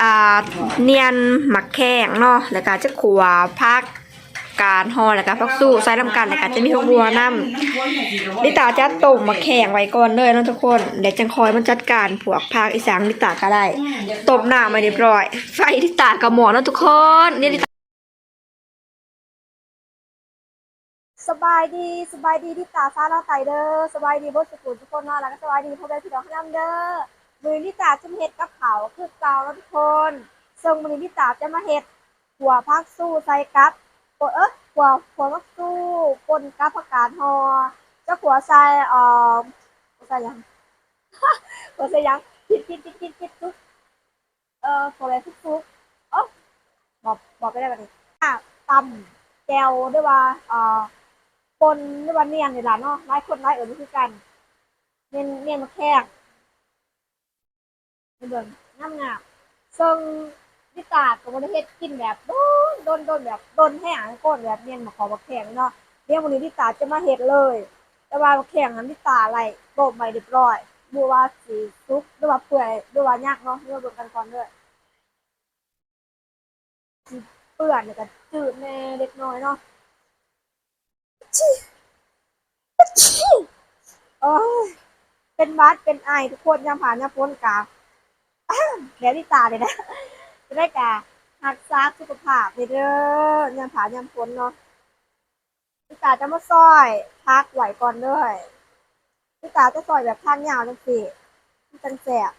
อ่าเนียนหมักแข้งเนาะแล้วก็จะขัวพักการห่อแล้วก็พักสู้ใส่ลำกันแล้วก็จะมีทุกบัวน้ำลิตาจะต้มหมักแข้งไว้ก่อนเลยนะทุกคนเดี๋ยวจังคอยมันจัดการพวกพักอีสานลิตาก็ได้ต้มน้ำมาเรียบร้อย ไฟลิตากระหมอนะทุกคนเนี่ยลิตาสบายดีสบายดีที่ตาฟ้าเราไตเด้อสบายดีบดสุขุมทุกคนเนาะแล้วก็สบายดีพ่อแม่พี่น้องข้างน้ำเด้อ มือที่ตาจะมาเฮ็ดกับเขาคือเกาแล้วทุกคนซึ่งมือที่ตาจะมาเฮ็ดหัวพักสู้ใส่กับปเอ๊ะหัวหัวพักสู้ปนกับผักกาดฮอเจ้าหัวใส่เอ่อหัวใส่ยังหัวใส่ยังผิดผิดผิดผิดผิดทุกเอ่อหัวอะไรทุกทุกเออบอกบอกไปได้แบบนี้อะตำแจวด้วยว่าเอ่อคนในวันเนียนนี่ล่ะเนาะหลายคนหลายเอิ้นคือกันเนียนเนียนมาแขก เบิ่งงามงามซึ่งวิตาก็บ่ได้เฮ็ดกินแบบโดนโดนโดนแบบโดนแห้งก้นแบบเนียนมาขอมาแข่งเนาะเดี๋ยววันนี้วิตาจะมาเฮ็ดเลย แต่ว่าแข่งนั้นวิตาอะไรต้มไว้เรียบร้อยบ่ว่าสิสุกหรือว่าเปื่อยหรือว่ายากเนาะเดี๋ยวเบิ่งกันก่อนเด้อสิเปื่อยเนี่ยก็จืดแน่เล็กน้อยเนาะโอ้ยเป็นหวัดเป็นไอทุกคนยามผ่านยามพ้นกา เดี๋ยวที่ตาเลยนะจะได้กาหักษาสุขภาพไปเด้อยามผายามพ้นเนาะพี่ตาจะมาซอยพักไหวก่อนด้วยพี่ตาจะซอยแบบทางยาวจังสิจังแสบ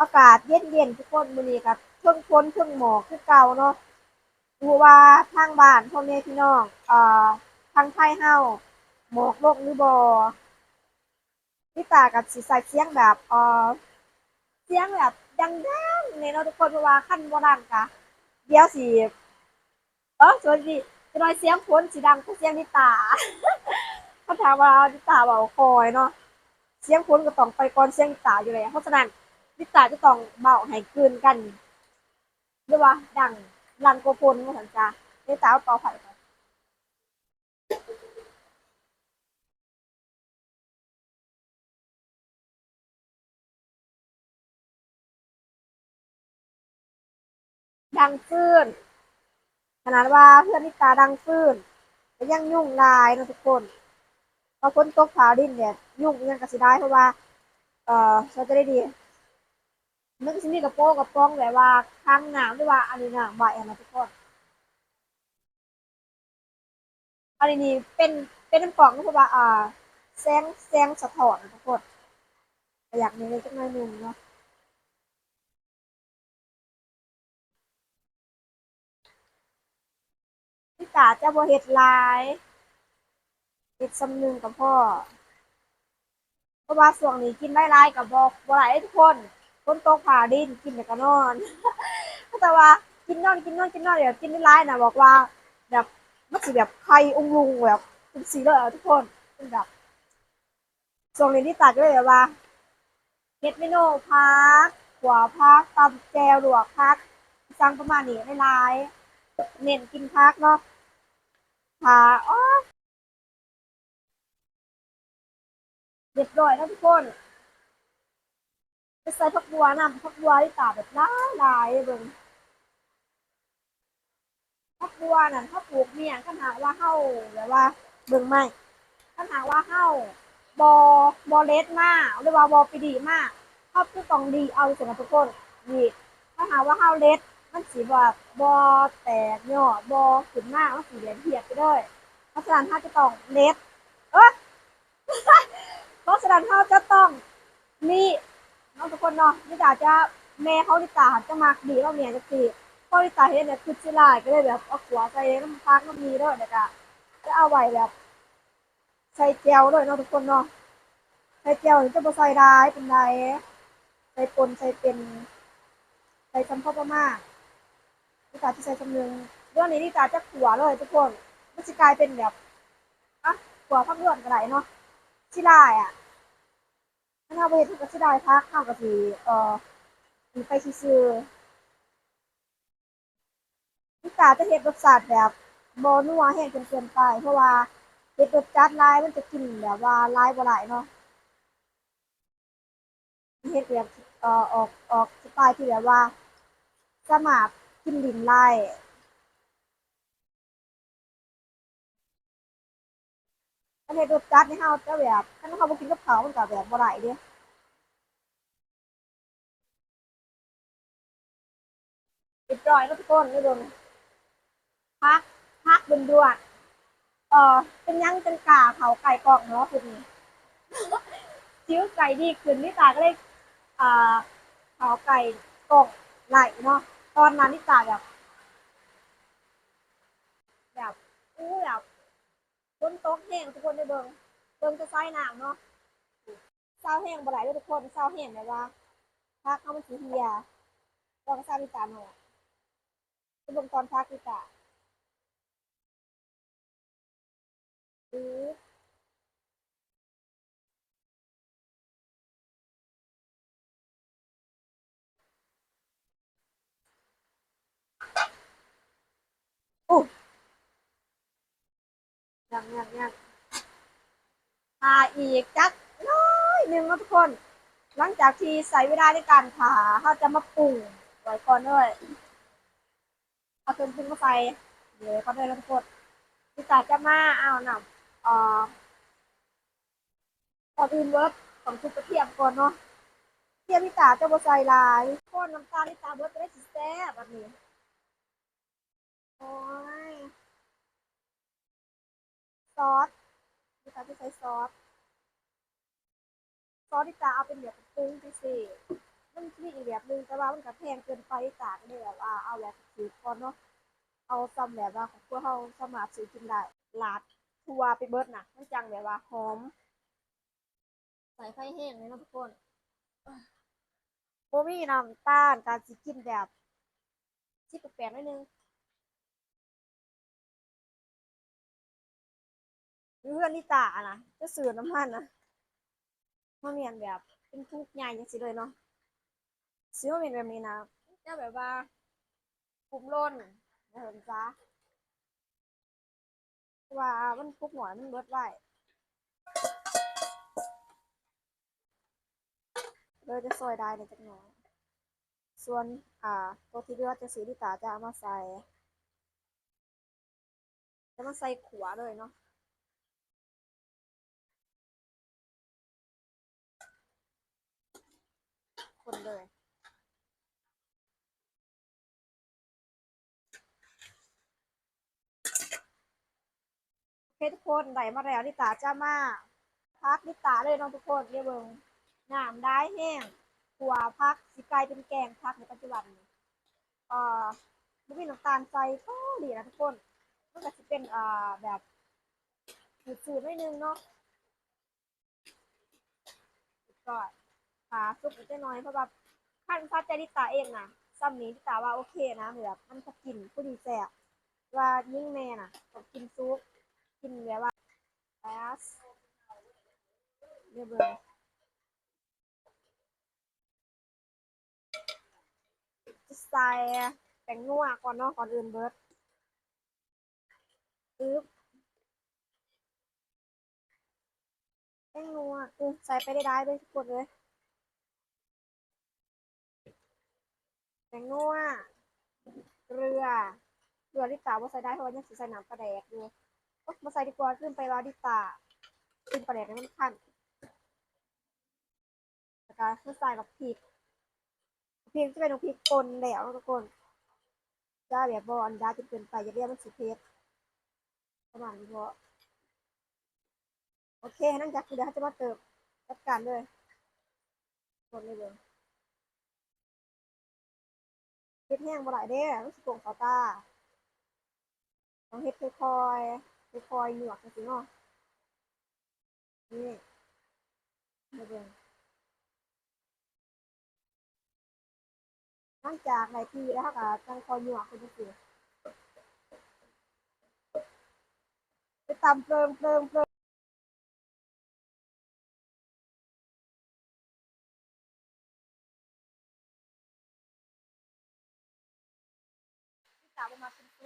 อากาศเย็นๆทุกคนมื้อนี้ครับเครื่องพ้นเครื่องหมอกคือเก่าเนาะดูว่าทางบ้านพ่อแม่พี่น้องเอ่อทางไทยเฮาหมอกโลกหรือบ่ พี่ตากับสิใส่เสียงแบบเออเสียงแบบดังๆในเนาะทุกคนเพราะว่าคันบ่ดังกะเดี๋ยวสิเออสวัสดีจะน้อยเสียงฝนสิดังกว่าเสียงนิตาเขาถามว่านิตาเบาคอยเนาะเสียงฝนก็ต้องไปก่อนเสียงนิตาอยู่แล้วเพราะฉะนั้นนิตาจะต้องเบาให้คืนกันหรือว่าดังรันโกพลมาสันจ้าเดี๋ยวจ้าเอาเปาไผ่ ดังฟื้น ขนาดว่าเพื่อนนิตาดังฟื้นก็ยังยุ่งลายนะทุกคนพอคนตกผาดินเนี่ย ยุ่งยังกระสิได้เพราะว่า เอ่อเราจะได้ดีมันก็จะมีกระโปงกระป้องแบบว่าข้างหนาวหรือว่าอันนี้นะบ่ายนะทุกคนอันนี้เป็นเป็นน้ำกล่องเพราะว่าอ่าแสงแสงสะท้อนทุกคนอยากมีเลยจักหน่อยหนึ่งเนาะ พี่ตาจะบ่เฮ็ดลายเฮ็ดสำนึงกับพ่อ เพราะว่าช่วงนี้กินได้หลายกับบ่บ่หลายทุกคนคนโตกผาดินกินแล้วก็นอนแต่ว่ากินนอนกินนอนกินนอนเดี๋ยวกินได้หลายนะบอกว่า แบบมันสิแบบไข่องลุงแบบเป็นสีเลยอทุกคนเป็นแบบส่งเรียนที่ตัดด้วยแบบว่าเฮ็ดเมนูพักหัวพักตำแจวหลวกพักสั่งประมาณนี้หลายๆเน้นกินพักเนาะ ผาอ๋อเรียบร้อยแล้วทุกคนจะใส่ผักบัวนำผักบัวที่ตาแบบหลายหลายเบิ่งครอบครัวนั่นเขาปลูกเนี่ยคันหากว่าเฮาแบบว่า เบิ่งไม่คันหากว่าเฮาบอบอเลสมากหรือว่าบอปีดีมากเฮาคือต้องดีเอาสำหรับทุกคนนี่คันหาว่าเฮาเลส มันสิแบบบอแตกย่อบอขึ้นมากมันสิเหลียนเทียบไปเลยเพราะฉะนั้นเฮาจะต้องเลสเออเพราะฉะนั้นเฮาจะต้องนี่น้องทุกคนเนาะนี่ตาจะแม่เขาดิตาจะมักดีว่าเมียจะคือพอที่ตาเห็นเนี่ยคือสิลายก็เลยแบบเอาหัวใส่น้ำพักน้ำมีด้วยเด็กอะจะเอาไว้แบบ ใส่เจลด้วยเนาะทุกคนเนาะใส่เจลนี่จะบ่ใส่ร้ายเป็นไรใส่ปนใส่เป็นใส่ซ้ำเข้าประมาณ นี่ตาจะใส่จำเนืองเรื่องนี้นี่ตาจะขัวเลยทุกคน มันจะกลายเป็นแบบอะขัวพักเลือดก็ได้เนาะสิลายอะถ้าเราไปเห็นกับสิลายพักเข้ากับสีเอ่อสีไปซื่อๆพี่ตาจะเห็ดรสชาติแบบโบนัวแห้งจนเกินไป เพราะว่าเห็ดรสจัดลายมันจะกินแบบว่าลายบ่หลายเนาะเฮ็ดแบบเอ่อออกออกสไตล์ที่แบบว่าสมาร ถกินดินไล่อันนี้รสจัดนี่เฮาจะแบบคันเฮาบ่กินกับเขามันก็แบบบ่ได้เด้เรียบร้อยแล้วทุกคนนี่เบิ่งพักพักด่วนๆเอ่อเป็นยังเป็นกาเขาไก่กอกเนาะคุณนี่ชิ้วไก่ดีขึ้นนิตาก็เลยอ่าเขาไก่กอกไหลเนาะ ตอนนั้นนิตาแบบแบบอู้แบบบนโต๊ะแห้งทุกคนได้เบิงเบิงจะใส่น้ำเนาะเศร้าแห้งบ่ได้เด้อทุกคนเศร้าแห้งเลยว่าพักเข้ามาสีเฮียลองซาลิตาหน่อยไปเบิงตอนพักนิตาอืออู้ ยังยังยังทาอีกจักน้อยหนึ่งนะทุกคน หลังจากที่ใส่เวลาในการผ่าเขาจะมาปรุงไว้ก่อนเลยเอาเครื่องปรุงมาใส่เดี๋ยวก็ได้แล้วทุกคนที่ตาจะมาเอาหน่ำเอ่อก่อนอื่นเวิร์กของชุบกระเทียมก่อนเนาะเทียมที่ตาจะมาใส่ลายโคนน้ำตาลที่ตาเบิร์กจะได้สีแซ่บแบบนี้โอ้ย ซอสที่ตาจะใส่ซอส ซอสที่ตาเอาเป็นแบบปรุงพิเศษมันมีอีกแบบหนึงแต่ว่ามันก็แพงเกินไปตาก็เลยแบบว่าเอาแบบถือก่อนเนาะ เอาซ้ำแบบว่าของพวกเราสามารถซื้อกินได้ลาดทัวไปเบิร์ดนะมันจังแบบว่าหอม ใส่ไฟแห้งเลยนะทุกคนโบมี่น้ำตาลการสิกินแบบชิบแปลกๆนิดนึง เพื่อนนิตาอะนะจะสื่อน้ำมันนะมาเมียนแบบเป็นทุกใหญ่ยังสิเลยเนาะซื้อมาเมียนแบบนี้นะจะแบบว่าคุมล้นนะเห็นจ้าว่ามันคุกหน่อยมันเบิดไว้เลยจะซอยได้ในจักหน่อยส่วนอ่าตัวที่เหลือจะสีที่ตาจะเอามาใส่จะมาใส่ขัวเลยเนาะ คนเลย โอเคทุกคนได้มาแล้วนิตาจ้ามาพักนิตาเลยเน้องทุกคนเรียเบิงน้ำได้แห้งขัวพักสิกลายเป็นแกงพักในปัจจุบันเอ่อไม่มีน้ำตาลใส่ก็ดีนะทุกคนมันก็จะเป็นอ่าแบบจืดๆหนิดนึงเนาะก็ ขาซุปอีกน้อยเพราะว่าขั้นพัดใจดิตาเองนะซ้ำนี้ดิตาว่าโอเคนะแบบมันจะกินผู้ดีแซ่บว่ายิ่งแม่น่ะก็กินซุปกินแบบว่าแอสเรียบร้อยจะใส่แป้งนัวก่อนเนาะก่อนอื่นเบิร์ดอึ๊บแป้งนัวเออใส่ไปได้ได้เลยทุกคนเลย งนัวเกลือเกลือลิตาว่าใส่ได้เพราะว่ายังสิใส่น้ำปลาแดกอยู่โอ๊ยมาใส่ดีกว่าขึ้นไปว่าลิตาขึ้นปลาแดกให้มันขั้นแล้วก็คือใส่แบบพริกพริกจะเป็นพริกป่นแล้วทุกคนจ้าแบบบอันดาจะเป็นไปอย่าเรียกมันสิเพชรประมาณนี้พอโอเคนั่นจากคือเดี๋ยวเขาจะมาเติมจัดการเลยคนเลยเลย ดแห้งบ่ได้เด้รู้สึกโกงเขาตาต้องเฮ็ดค่อยๆค่อยๆหยวกจังซี่เนาะนี่มาเบิ่งหลังจากได้ที่แล้วก็จังคอยหยวกจังซี่ไปตำเติมเติมเติม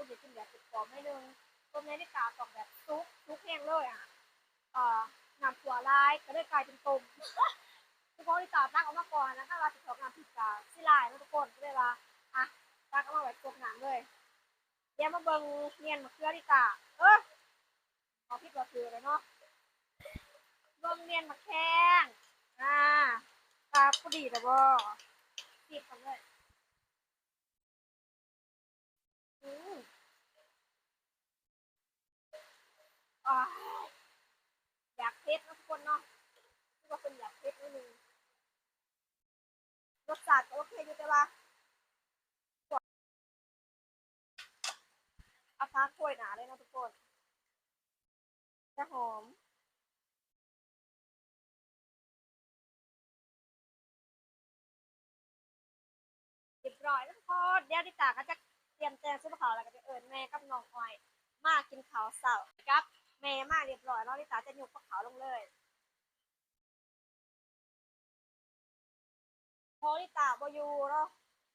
บ่มาเป็นซุปเดี๋ยวกินแบบเป็นกรอบหน่นึงต้มในที่ตาตองแบบซุปซุปแห้งเลยอะเอ่อนำถั่วลายก็เลยกลายเป็นต้มเฉพาะลิตาตั้งออกมาก่อนนะคะว่าสิบสองน้ำพริกกาสิลายนะทุกคนก็เลยว่าอะตั้งออกมาไว้กบน้ำเลยเดี๋ยวมาเบิ่งเนียนมะเขือลิตาเออเอาพริกเราคือเลยเนาะเบิ่งเนียนมะแข้งอ่าตาพอดีแต่บ่ติดกันเลย อยากเทสนะทุกคนเนาะที่ว่าเป็นอยากเผ็ดนิดนึงรสชาติก็โอเคอยู่แต่ว่าเอาพักกล้วยหนาเลยนะทุกคนจะหอมเรียบร้อยแล้วทุกคนเดี๋ยวดิตาก็จะ รียมแจงซื้อขาวแล้วก็จะเอิญแม่กับน้องอ้อยมากินข้าวเสาร์ครับแม่มาเรียบร้อยแล้วดิตาจะยกข้าวลงเลยพอลิตาบอยู่เนาะ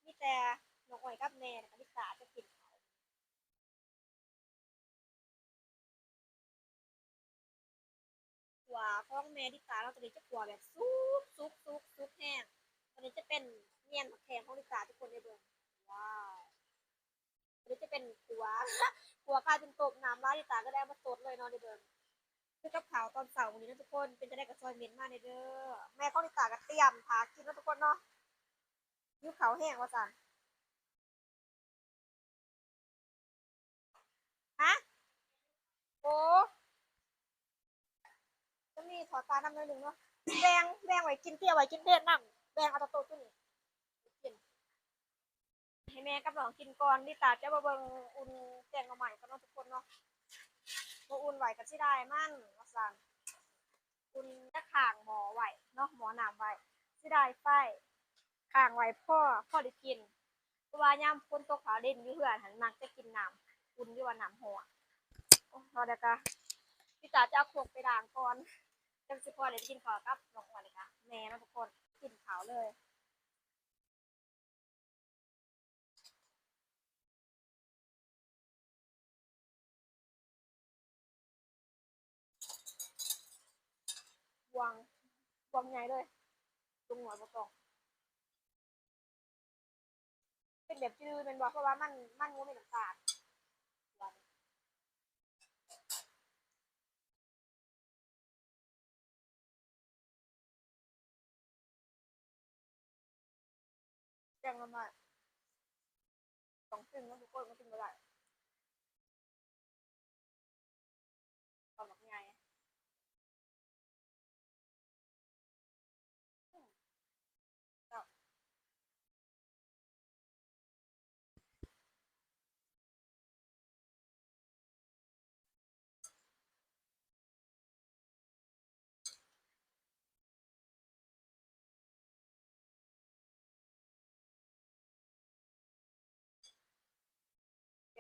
มีแต่น้องอ้อยกับแม่เนี่ยลิตาจะกินเขาวขัวของแม่ลิตาเราจะได้จะขัวแบบซุปซุปซุปซุปแห้งตอนนี้จะเป็นเนียนผักแขงของลิตาทุกคนได้เบิ่งว้าว อนนี้จะเป็นขัวขัวกลายเป็นตบน้ำร้านลิตาก็ได้มาตดเลยเนาะได้เบิ่งคือกับข่าวตอนเสาร์วันนี้นะทุกคน เป็นจะได้กับซอยเม้นมากเลยเด้อ แม่ของลิตาก็เตรียมพากินแล้วทุกคนเนาะยิ้วเขาแห้งว่าจันฮะ โอ้จะมีถอดตาดำหน่อยหนึ่งเนาะแบงแบงไว้กินเตี้ยไว้กินเด็ดนั่งแบงเอาตะโตตัวนี้ แม่กับน้องกินก่อนนี่ตาจะมาเบิ่งอุ่นแกงมาใหม่กันเนาะทุกคนเนาะมาอุ่นไหวกันสิได้มั่นว่าจันอุ่นจะข่างหมอไหวเนาะหมอหนามไหวสิได้ไฟข้างไหวพ่อพ่อได้กินเพราะว่ายามฝนตกขาวเด่นอยู่เพื่อนหันมักจะกินน้ำอุ่นอยู่ว่าน้ำหัวโอ้รอเด็กะพี่จ๋าจะเอาโขกไปด่างก่อนจังสิพอเลยกินข้าวกับน้องอ้วนเลยค่ะแม่นะทุกคนกินข้าวเลยบวง บวงใหญ่เลยตรงหัวประกองเป็นแบบจืดเป็นบอกเพราะว่ามันมันงูเป็นน้ำตาลหวานแจ้งมามาสองซึ่งแล้วทุกคนก็ซึ่งก็ได้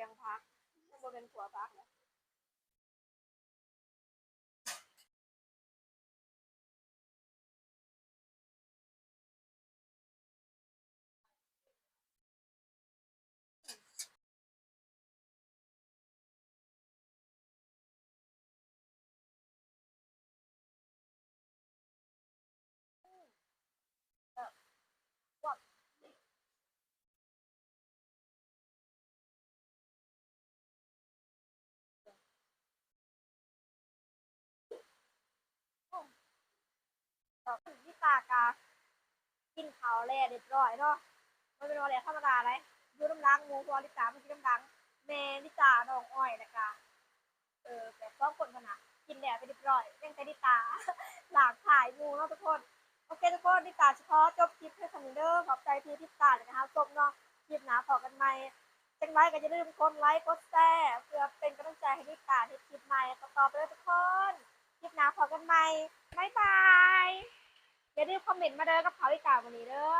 งพักข้างบนเป็นขัวพักนะ ต่อขึ้นที่ตากากินข้าวแล้วเรียบร้อยเนาะมันเป็นวันแรกธรรมดาเลยดูน้ำล้างมูพอลิตาไม่กินน้ำล้างแม่ลิตาน้องอ้อยนะคะเออแบบสองคนขนาดกินแล้วไปเรียบร้อยเร่งแต่ดิตาหลากถ่ายงูเนาะทุกคนโอเคทุกคนดิตาเฉพาะจบคลิปเพื่อคอมเดอร์ขอบใจพี่ทิตาเลยนะคะจบเนาะคลิปหนาต่อกันใหม่จังไรก็จะลืมกดไลค์กดแชร์เพื่อเป็นกำลังใจให้ดิตาที่คลิปใหม่ต่อไปเลยทุกคนคลิปหนาต่อกันใหม่บ๊ายบาย อย่าลืมคอมเมนต์มาเด้อกับเขาอีกาวันนี้เด้อ